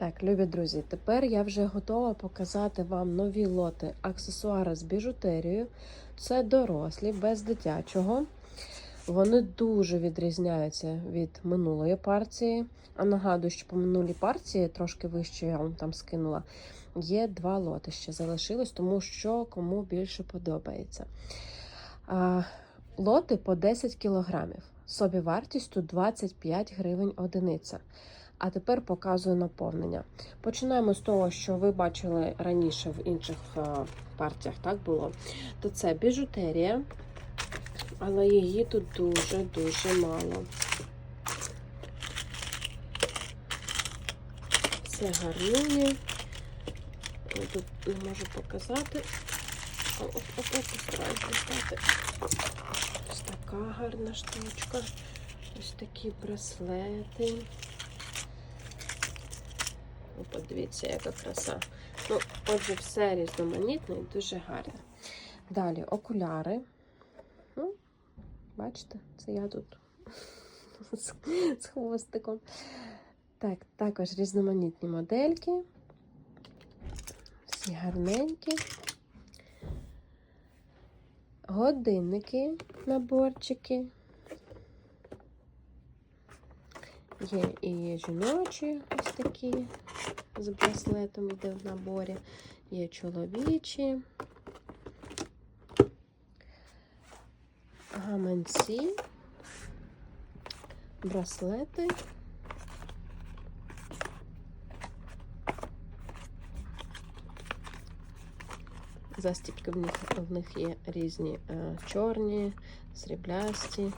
Так, любі друзі, тепер я вже готова показати вам нові лоти аксесуари з біжутерією. Це дорослі, без дитячого. Вони дуже відрізняються від минулої партії. А нагадую, що по минулій партії, трошки вище я вам там скинула, є два лоти ще залишилось, тому що кому більше подобається. А, лоти по 10 кілограмів. Собівартістю 25 гривень одиниця. А тепер показую наповнення. Починаємо з того, що ви бачили раніше в інших е, партіях, так було. То це біжутерія, але її тут дуже-дуже мало. Це гарнюні. Тут не можу показати. Ось така гарна штучка. Ось такі браслети. О, Подивіться, яка краса. Ну, отже, все різноманітне і дуже гарне. Далі окуляри. Ну, бачите, це я тут з хвостиком. Так, також різноманітні модельки. Всі гарненькі. Годинники, наборчики. Є і жіночі ось такі з браслетом йде в наборі. Є чоловічі, гаманці, браслети. Застіпки в них, в них є різні е, чорні, сріблясті.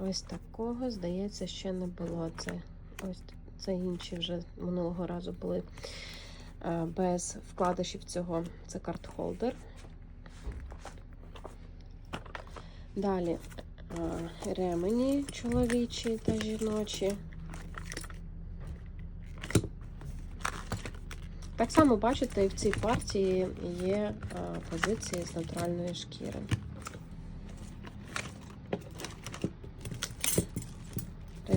Ось такого, здається, ще не було. Це ось це інші вже минулого разу були е, без вкладишів цього. Це карт-холдер. Далі е, ремені чоловічі та жіночі. Так само, бачите, і в цій партії є е, позиції з натуральної шкіри.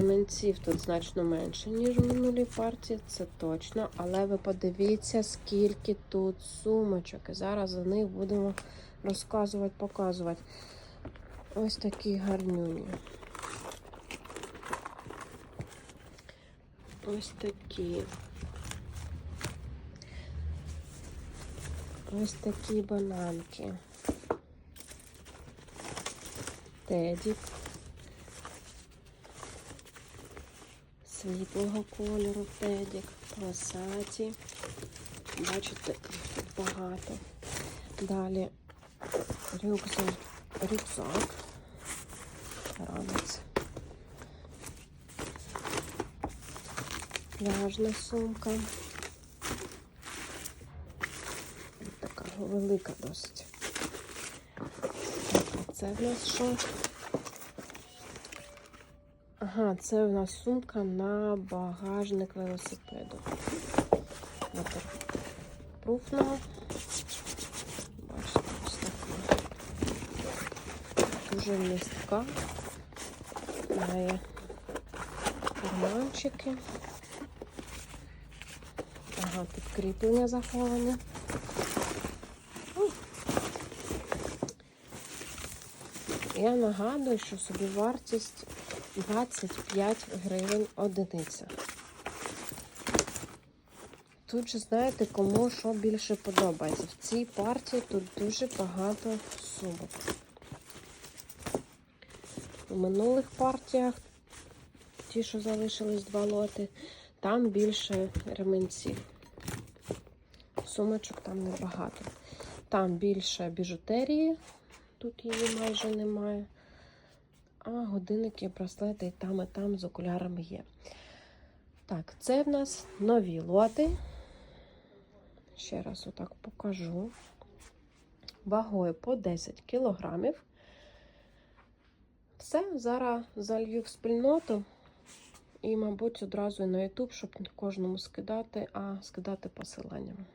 Ременців тут значно менше, ніж в минулій партії, це точно. Але ви подивіться, скільки тут сумочок. І зараз за них будемо розказувати, показувати. Ось такі гарнюні. Ось такі. Ось такі бананки. Тедік. Світлого кольору тедік, полосаті. Бачите, тут багато. Далі рюкзак, рюкзак, ранець. Пляжна сумка. Така велика досить. А це в нас що? Ага, це в нас сумка на багажник велосипеду. Waterproofна. Бачите, ось така. Дуже містка. Має карманчики. Ага, тут кріплення заховані. Я нагадую, що собі вартість 25 гривень одиниця. Тут же, знаєте, кому що більше подобається. В цій партії тут дуже багато сумок. У минулих партіях, ті, що залишились два лоти, там більше ременців. Сумочок там небагато. Там більше біжутерії, тут її майже немає. А годинники, браслети і там, і там з окулярами є. Так, це в нас нові лоти. Ще раз отак покажу. Вагою по 10 кілограмів. Все, зараз залью в спільноту. І, мабуть, одразу і на YouTube, щоб не кожному скидати, а скидати посиланнями.